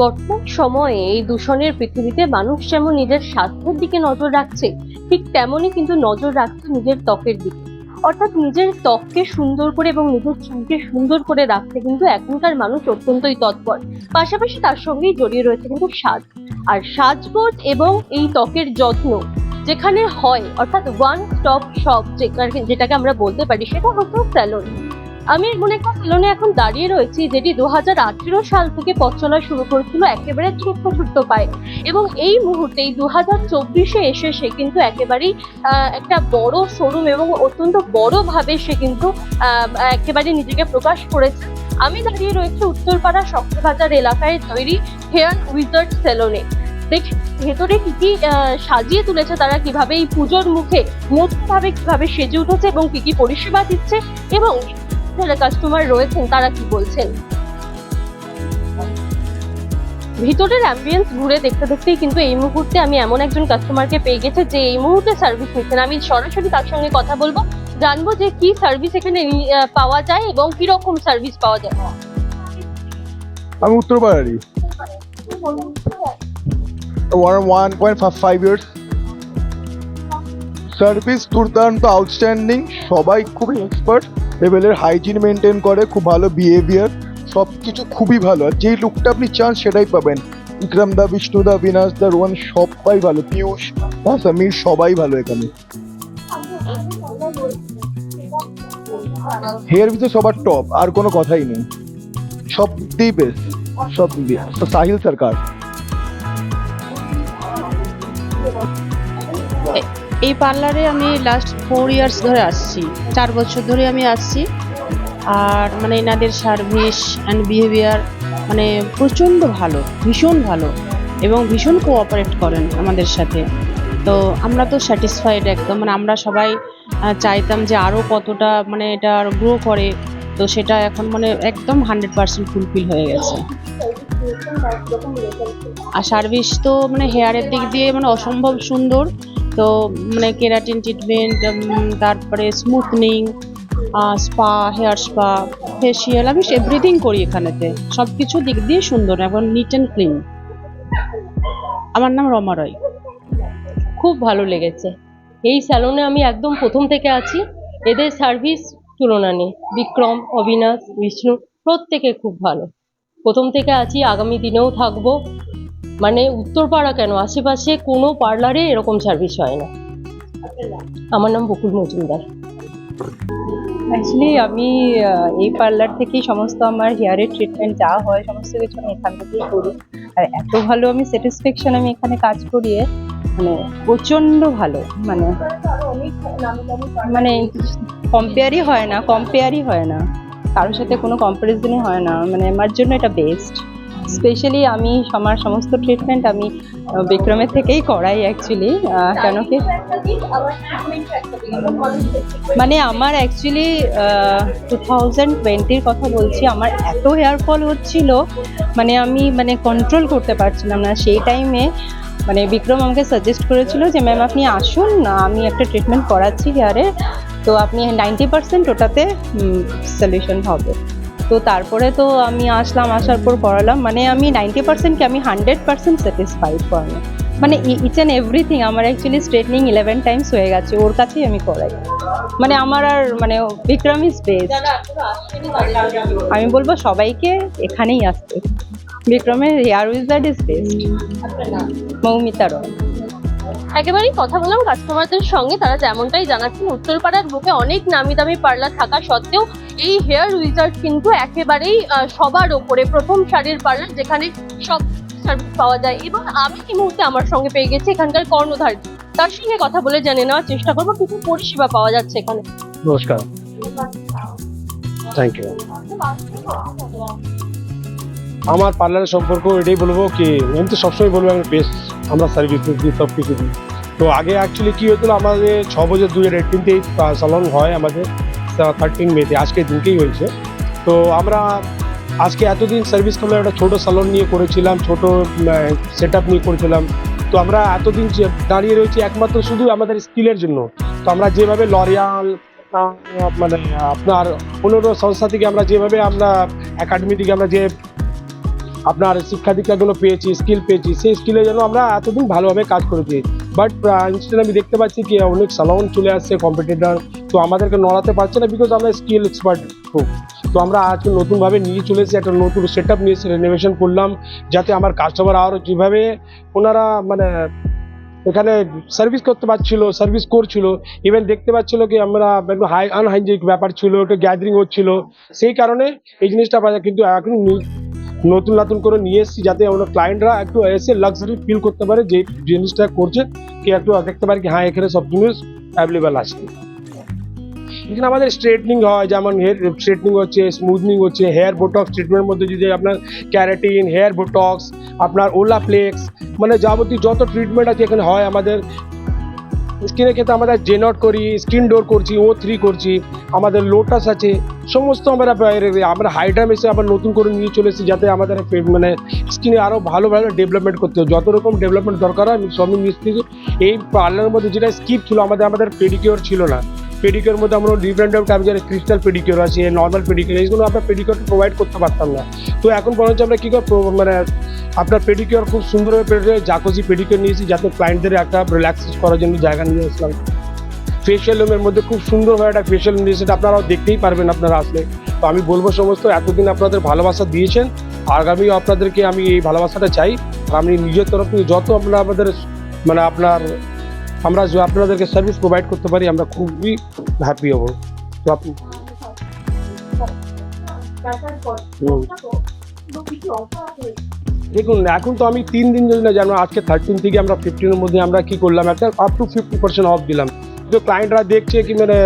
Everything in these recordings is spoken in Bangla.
বর্তমান সময়ে এই দূষণের পৃথিবীতে মানুষ যেমন নিজের স্বাস্থ্যের দিকে নজর রাখছে, ঠিক তেমনই কিন্তু নজর রাখছে নিজের ত্বকের দিকে। অর্থাৎ নিজের ত্বককে সুন্দর করে এবং নিজের চুলকে সুন্দর করে রাখতে কিন্তু এখনকার মানুষ অত্যন্তই তৎপর। পাশাপাশি তার সঙ্গেই জড়িয়ে রয়েছে কিন্তু সাজ। আর সাজগোজ এবং এই ত্বকের যত্ন যেখানে হয়, অর্থাৎ ওয়ান স্টপ শপ যেটাকে আমরা বলতে পারি, সেটা হচ্ছে স্যালন আমি এমন একটা সেলুনে এখন দাঁড়িয়ে রয়েছি যেটি দু হাজার সাল থেকে পথ চলা শুরু করেছিল, একেবারে ছোট্ট ছোট্ট পায়ে। এবং এই মুহূর্তে দু হাজার চব্বিশে এসে সে কিন্তু একেবারেই একটা বড় শোরুম এবং অত্যন্ত বড়ভাবে সে কিন্তু একেবারে নিজেকে প্রকাশ করেছে। আমি দাঁড়িয়ে রয়েছে উত্তরপাড়া শক্তবাজার এলাকায় তৈরি হেয়ার উইজার্ড সেলুনে। দেখি, ভেতরে কি কি সাজিয়ে তুলেছে তারা, কীভাবে এই পুজোর মুখে মূর্তভাবে কীভাবে সেজে উঠেছে এবং কি কি পরিষেবা দিচ্ছে এবং যারা কাস্টমার রয়েছেন তারা কি বলছেন? ভিতরের অ্যাম্বিয়েন্স ঘুরে দেখতে দেখতেই কিন্তু এই মুহূর্তে আমি এমন একজন কাস্টমারকে পেয়ে গেছে যে এই মুহূর্তে সার্ভিস নিচ্ছেন। আমি সরাসরি তার সঙ্গে কথা বলব জানব যে কি সার্ভিস এখানে পাওয়া যায় এবং কি রকম সার্ভিস পাওয়া যায়। আমি উত্তরপাড়ারই। One one point five years service দুর্দান্ত আউটস্ট্যান্ডিং সবাই খুবই এক্সপার্ট লেভেলের হাইজিন মেনটেন করে, খুব ভালো বিহেভিয়ার সব কিছু খুবই ভালো। আর যেই লুকটা আপনি চান সেটাই পাবেন। বিক্রম দা, বিষ্ণু দা, বিনাশ দা, রোহন, সবাই ভালো। পিয়ুষ দা, সমীর, সবাই ভালো এখানে। হেয়ার ভিতরে সবার টপ আর কোনো কথাই নেই। সব দি বেস্ট সব দিয়ে। সাহিল সরকার। এই পার্লারে আমি লাস্ট ফোর ইয়ার্স ধরে আসছি। চার বছর ধরে আমি আসছি। আর মানে এনাদের সার্ভিস অ্যান্ড বিহেভিয়ার মানে প্রচণ্ড ভালো, ভীষণ ভালো এবং ভীষণ কোঅপারেট করেন আমাদের সাথে। তো আমরা তো স্যাটিসফাইড একদম। মানে আমরা সবাই চাইতাম যে আরও কতটা মানে এটা গ্রো করে। তো সেটা এখন মানে একদম হান্ড্রেড পার্সেন্ট ফুলফিল হয়ে গেছে। আর সার্ভিস তো মানে হেয়ারের দিক দিয়ে মানে অসম্ভব সুন্দর। তো মানে কেরাটিন ট্রিটমেন্ট তারপরে smoothening spa hair spa facial আমি এভরিথিং করি এখানেতে। সব কিছু দিক দিয়ে সুন্দর এবং নিট অ্যান্ড ক্লিন আমার নাম রমা রয়। খুব ভালো লেগেছে। এই স্যালনে আমি একদম প্রথম থেকে আছি। এদের সার্ভিস তুলনা নেই। বিক্রম, অবিনাশ, বিষ্ণু, প্রত্যেকে খুব ভালো। প্রথম থেকে আছি, আগামী দিনেও থাকব। মানে উত্তরপাড়া কেন? আশেপাশে কোনো পার্লারে এরকম সার্ভিস হয় না। আমার নাম বকুল মজুমদার। অ্যাকচুয়ালি আমি এই পার্লার থেকেই সমস্ত আমার হেয়ারের ট্রিটমেন্ট যা হয়, সমস্ত কিছু আমি এখান থেকেই করি। আর এত ভালো আমি স্যাটিসফ্যাকশন আমি এখানে কাজ করিয়ে মানে প্রচণ্ড ভালো মানে মানে কম্পেয়ারই হয় না কম্পেয়ারই হয় না। কারোর সাথে কোনো কম্পারিজনই হয় না মানে আমার জন্য এটা বেস্ট স্পেশালি আমি আমার সমস্ত ট্রিটমেন্ট আমি বিক্রমের থেকেই করাই অ্যাকচুয়ালি কেন কি? মানে আমার অ্যাকচুয়ালি টু থাউজেন্ড টোয়েন্টির কথা বলছি, আমার এত হেয়ার ফল হচ্ছিল মানে আমি মানে কন্ট্রোল করতে পারছিলাম না। সেই টাইমে মানে বিক্রম আমাকে সাজেস্ট করেছিল যে ম্যাম আপনি আসুন আমি একটা ট্রিটমেন্ট করাচ্ছি হেয়ারে তো আপনি নাইনটি পার্সেন্ট ওটাতে সলিউশন হবে। তো তারপরে তো আমি আসলাম, আসার পর করালাম। মানে আমি নাইনটি পার্সেন্টকে আমি হান্ড্রেড পার্সেন্ট স্যাটিসফাইড করানো মানে ইচ অ্যান্ড এভরিথিং আমার অ্যাকচুয়ালি স্ট্রেটনিং ইলেভেন টাইমস হয়ে গেছে, ওর কাছেই আমি করাই। মানে আমার আর মানে বিক্রম ইজ বেস্ট আমি বলব সবাইকে এখানেই আসতে। বিক্রমের hair wizard is best Moumita Roy. একেবারেই কথা বললাম কাস্টমারদের সঙ্গে তারা যেমনটাই জানাচ্ছেন উত্তরপাড়ার বুকে অনেক নামি দামি পার্লার থাকা সত্ত্বেও এই হেয়ার উইজার্ড কিন্তু একেবারেই সবার ওপরে প্রথম সারির পার্লার যেখানে সব সার্ভিস পাওয়া যায়। এবং আমি এই মুহূর্তে আমার সঙ্গে পেয়ে গেছি এখানকার কর্ণধার। তার সঙ্গে কথা বলে জেনে নেওয়ার চেষ্টা করব কিছু পরিষেবা পাওয়া যাচ্ছে এখানে। নমস্কার। থ্যাংক ইউ আমার পার্লারের সম্পর্ক এটাই বলব কি, আমি তো সবসময় বলব আমি বেস্ট আমরা সার্ভিস দিই সব কিছু দিই। তো আগে অ্যাকচুয়ালি কী হয়েছিল, আমাদের ছ বছর দুই হাজার এইটিনতেই সালন হয় আমাদের থার্টিন মেতে আজকের দিনকেই হয়েছে। তো আমরা আজকে এতদিন সার্ভিস আমরা একটা ছোটো সালন নিয়ে করেছিলাম, ছোটো সেট আপ নিয়ে করেছিলাম। তো আমরা এতদিন দাঁড়িয়ে রয়েছি একমাত্র শুধু আমাদের স্কিলের জন্য। তো আমরা যেভাবে লরিয়াল মানে আপনার অন্যান্য সংস্থা থেকে আমরা যেভাবে আমরা একাডেমি থেকে আমরা যে আপনার শিক্ষা দীক্ষাগুলো পেয়েছি স্কিল পেয়েছি, সেই স্কিলে যেন আমরা এতদিন ভালোভাবে কাজ করেছি। বাট ইনস্ট্যান্ট আমি দেখতে পাচ্ছি কি, অনেক সালাউন চলে আসছে কম্পিটিটর তো আমাদেরকে নড়াতে পারছে না বিকজ আমরা স্কিল এক্সপার্ট খুব। তো আমরা আজকে নতুনভাবে নিয়ে চলে এসেছি, একটা নতুন সেট আপ নিয়ে রেনোভেশন করলাম, যাতে আমার কাস্টমার আরও যেভাবে ওনারা মানে এখানে সার্ভিস করতে পারছিল সার্ভিস করছিল ইভেন দেখতে পাচ্ছিল কি আমরা একটু হাই আনহাইজেনিক ব্যাপার ছিল, একটু গ্যাদারিং হচ্ছিল। সেই কারণে এই জিনিসটা কিন্তু এখন নতুন নতুন করে নিয়ে এসেছি যাতে আমরা ক্লায়েন্টরা একটু এসে লাক্সারি ফিল করতে পারে যে জিনিসটা করছে, কে একটু দেখতে পারে কি হ্যাঁ এখানে সব জিনিস অ্যাভেলেবেল আছে। এখানে আমাদের স্ট্রেটনিং হয়, যেমন হেয়ার স্ট্রেটনিং হচ্ছে স্মুথনিং হচ্ছে হেয়ার বোটক্স ট্রিটমেন্টের মধ্যে যদি আপনার ক্যারাটিন হেয়ার বোটক্স আপনার ওলা ওলাপ্লেক্স মানে যাবতীয় যত ট্রিটমেন্ট আছে এখানে হয় আমাদের। স্কিনের ক্ষেত্রে আমরা জেনট করি স্কিন ডোর করছি ও থ্রি করছি, আমাদের লোটাস আছে, সমস্ত আমরা আমরা হাইড্রাম এসে আবার নতুন করে নিয়ে চলে এসেছি যাতে আমাদের মানে স্কিনে আরও ভালো ভালো ডেভেলপমেন্ট করতে হয়। যত রকম ডেভেলপমেন্ট দরকার হয়, আমি সবই মিস্ত্রি এই পার্লারের মধ্যে যেটা স্কিপ ছিল, আমাদের আমাদের পেডিকিওর ছিল না। পেডিকিওর মধ্যে আমরা ডিফারেন্ট টাইপের ক্রিস্টাল পেডিকিওর আছে নর্মাল পেডিকিওর এইগুলো আমরা পেডিকিওর প্রোভাইড করতে পারতাম না। তো এখন বরঞ্চ আমরা কী করে মানে আপনার পেডিকিওর খুব সুন্দরভাবে পেডিকিওর জাকোজি পেডিকিওর নিয়েছি যাতে ক্লায়েন্টদের একটা রিল্যাক্স করার জন্য জায়গা নিয়ে আসলাম। ফেশিয়াল রুমের মধ্যে খুব সুন্দরভাবে একটা ফেশিয়াল নিয়ে সেটা আপনারাও দেখতেই পারবেন আপনারা আসলে। তো আমি বলব সমস্ত এতদিন আপনাদের ভালোবাসা দিয়েছেন আগামীও আপনাদেরকে আমি এই ভালোবাসাটা চাই। আর আমি নিজের তরফ থেকে যত আমরা আমাদের মানে আপনার আমরা যে আপনাদেরকে সার্ভিস প্রোভাইড করতে পারি আমরা খুবই হ্যাপি হব। তো আপনি হুম। দেখুন, এখন তো আমি তিন দিন যদি না জানো, আজকে থার্টিন থেকে আমরা ফিফটিনের মধ্যে আমরা কি করলাম, একটা up to fifty percent off দিলাম তো ক্লায়েন্টরা দেখছে কি মানে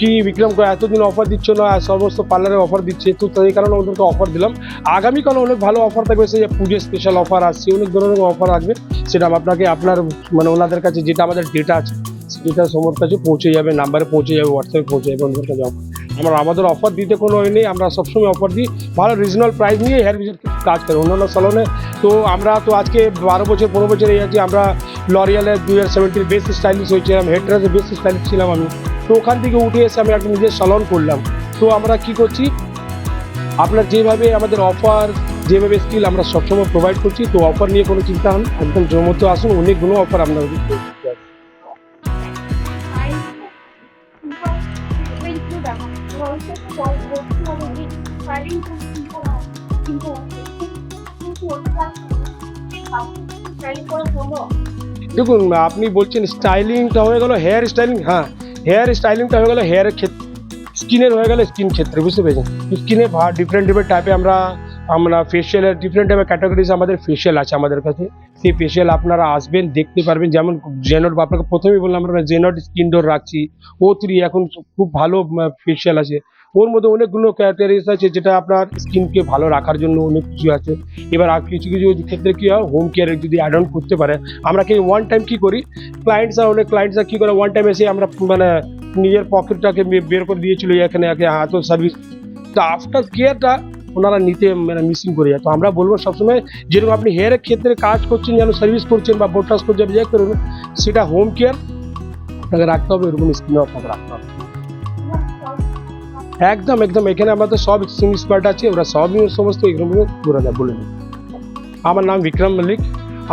কি বিক্রম করে এতদিন অফার দিচ্ছ না সমস্ত পার্লারে অফার দিচ্ছে, তো সেই কারণে ওদেরকে অফার দিলাম আগামীকালে অনেক ভালো অফার থাকবে, সেই যে পুজো স্পেশাল অফার আসছে, অনেক ধরনের অফার আসবে, সেটা আপনাকে, আপনার মানে ওনাদের কাছে, যেটা আমাদের ডেটা আছে, সেটা সমর কাছে পৌঁছে যাবে নাম্বারে পৌঁছে যাবে হোয়াটসঅ্যাপে পৌঁছে যাবে, ওদের কাছে offer। আমার আমাদের অফার দিতে কোনো ইয়ে নেই, আমরা সবসময় অফার দিই। ভালো রিজনাল প্রাইস নিয়ে হেয়ার বিজনেস কাজ করি অন্যান্য সালনে তো আমরা তো আজকে বারো বছর, পনেরো বছর এই আছি, আমরা লরিয়ালে দু হাজার সেভেন্টির বেস্ট স্টাইলিশ হয়েছিলাম হেড্রাসের বেস্ট স্টাইলিশ ছিলাম আমি। তো ওখান থেকে উঠে এসে আমি একটা নিজের সালন করলাম। তো আমরা কি করছি? আপনার যেভাবে আমাদের অফার যেভাবে স্কিল আমরা সবসময় প্রোভাইড করছি, তো অফার নিয়ে কোনো চিন্তা হন, একদম জমতো আসুন, অনেকগুলো অফার আপনার দেখুন, আপনি বলছেন স্টাইলিংটা হয়ে গেল হেয়ার স্টাইলিং হ্যাঁ হেয়ার স্টাইলিংটা হয়ে গেল হেয়ারের ক্ষেত্রে স্কিনের হয়ে গেল স্কিন ক্ষেত্রে, বুঝতে পেরেছেন? স্কিনে ডিফারেন্ট ডিফারেন্ট টাইপে আমরা আমরা ফেশিয়ালের ডিফারেন্ট টাইপের ক্যাটাগরিজ আমাদের ফেশিয়াল আছে আমাদের কাছে সেই ফেশিয়াল আপনারা আসবেন দেখতে পারবেন যেমন জেনট আপনাকে প্রথমেই বললাম আমরা জেনট স্কিন ডোর রাখছি ও থ্রি এখন খুব ভালো ফেশিয়াল আছে ওর মধ্যে অনেকগুলো ক্যাটাগরিজ আছে যেটা আপনার স্কিনকে ভালো রাখার জন্য অনেক কিছু আছে এবার আর কিছু কিছু ক্ষেত্রে কি হয় হোম কেয়ারে যদি অ্যাড অন করতে পারে আমরা কি ওয়ান টাইম কি করি ক্লায়েন্টসরা অনেক ক্লায়েন্টসরা কি করে ওয়ান টাইম এসে আমরা মানে নিজের পকেটটাকে বের করে দিয়েছিল এখানে একে হাত সার্ভিস তো আফটার কেয়ারটা ওনারা নিতে মানে মিসিং করে যায়। তো আমরা বলব সবসময়, যেরকম আপনি হেয়ারের ক্ষেত্রে কাজ করছেন, যেন সার্ভিস করছেন বা বোটাস করছেন যাই করবেন সেটা হোম কেয়ার আপনাকে রাখতে হবে, এরকম স্কিনে আপনাকে রাখতে হবে। একদম একদম, এখানে আমাদের সব স্কিন এক্সপার্ট আছে, ওরা সব সমস্ত এরকম করে দেয়, বলে। আমার নাম বিক্রম মল্লিক,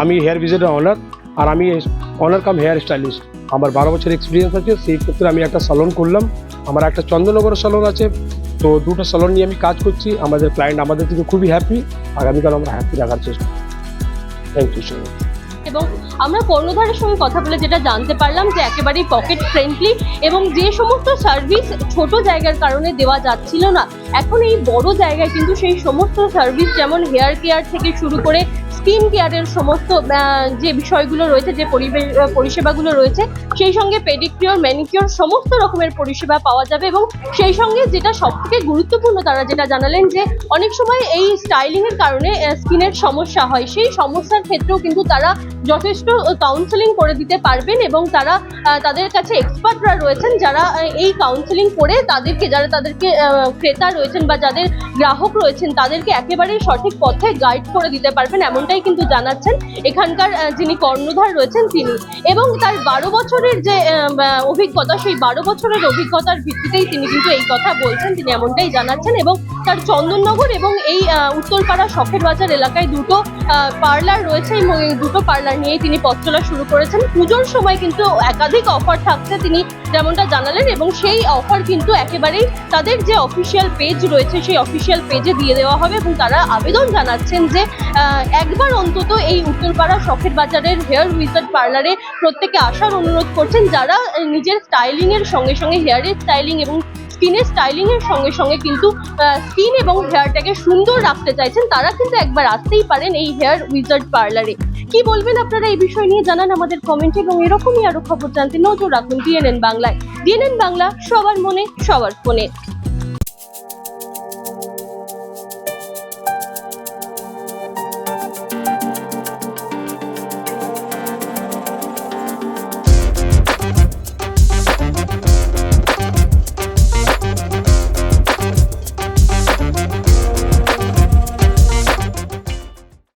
আমি হেয়ার ভিজিটের অনার আর আমি অনার কাম হেয়ার স্টাইলিস্ট আমার বারো বছর এক্সপিরিয়েন্স আছে, সেই ক্ষেত্রে আমি একটা সালন করলাম। আমার একটা চন্দ্রনগর সালন আছে তো দুটো সালন নিয়ে আমি কাজ করছি। আমাদের ক্লায়েন্ট আমাদের থেকে খুবই হ্যাপি আগামীকাল আমরা হ্যাপি রাখার চেষ্টা থ্যাংক ইউ সো মাচ এবং আমরা কর্ণধারের সঙ্গে কথা বলে যেটা জানতে পারলাম যে একেবারেই পকেট ফ্রেন্ডলি এবং যে সমস্ত সার্ভিস ছোট জায়গার কারণে দেওয়া যাচ্ছিল না, এখন এই বড় জায়গায় কিন্তু সেই সমস্ত সার্ভিস যেমন হেয়ার কেয়ার থেকে শুরু করে স্কিন কেয়ারের সমস্ত যে বিষয়গুলো রয়েছে, যে পরিষেবাগুলো রয়েছে, সেই সঙ্গে পেডিকিওর, ম্যানিকিওর, সমস্ত রকমের পরিষেবা পাওয়া যাবে এবং সেই সঙ্গে যেটা সব থেকে গুরুত্বপূর্ণ তারা যেটা জানালেন যে, অনেক সময় এই স্টাইলিংয়ের কারণে স্কিনের সমস্যা হয়। সেই সমস্যার ক্ষেত্রেও কিন্তু তারা যথেষ্ট কাউন্সেলিং করে দিতে পারবেন এবং তারা তাদের কাছে এক্সপার্টরা রয়েছেন যারা এই কাউন্সেলিং করে তাদেরকে, যারা তাদেরকে ক্রেতা রয়েছেন বা যাদের গ্রাহক রয়েছেন, তাদেরকে একেবারেই সঠিক পথে গাইড করে দিতে পারবেন এমনটাই কিন্তু জানাচ্ছেন। এখানকার যিনি কর্ণধার রয়েছেন তিনি। এবং তার বারো বছরের যে অভিজ্ঞতা, সেই বারো বছরের অভিজ্ঞতার ভিত্তিতেই তিনি কিন্তু এই কথা বলছেন, তিনি এমনটাই জানাচ্ছেন। এবং তার চন্দননগর এবং এই উত্তরপাড়া শখের বাজার এলাকায় দুটো পার্লার রয়েছে এবং এই দুটো পার্লার নিয়েই তিনি পথ চলা শুরু করেছেন। পুজোর সময় কিন্তু একাধিক অফার থাকছে। তিনি যেমনটা জানালেন এবং সেই অফার কিন্তু একেবারেই তাদের যে অফিসিয়াল পেজ রয়েছে, সেই অফিসিয়াল পেজে দিয়ে দেওয়া হবে এবং তারা আবেদন জানাচ্ছেন যে একবার অন্তত এই উত্তরপাড়া শখের বাজারের হেয়ার উইজার্ড পার্লারে প্রত্যেকে আসার অনুরোধ করছেন। যারা নিজের স্টাইলিংয়ের সঙ্গে সঙ্গে হেয়ারের স্টাইলিং এবং স্কিনের স্টাইলিং এর সঙ্গে সঙ্গে কিন্তু স্কিন এবং হেয়ারটাকে সুন্দর রাখতে চাইছেন, তারা কিন্তু একবার আসতেই পারেন এই হেয়ার উইজার্ড পার্লারে কি বলবেন আপনারা এই বিষয় নিয়ে? জানান আমাদের কমেন্টে এবং এরকমই আরও খবর জানতে নজর রাখুন ডিএনএন বাংলায়। ডিএনএন বাংলা, সবার মনে, সবার ফোনে।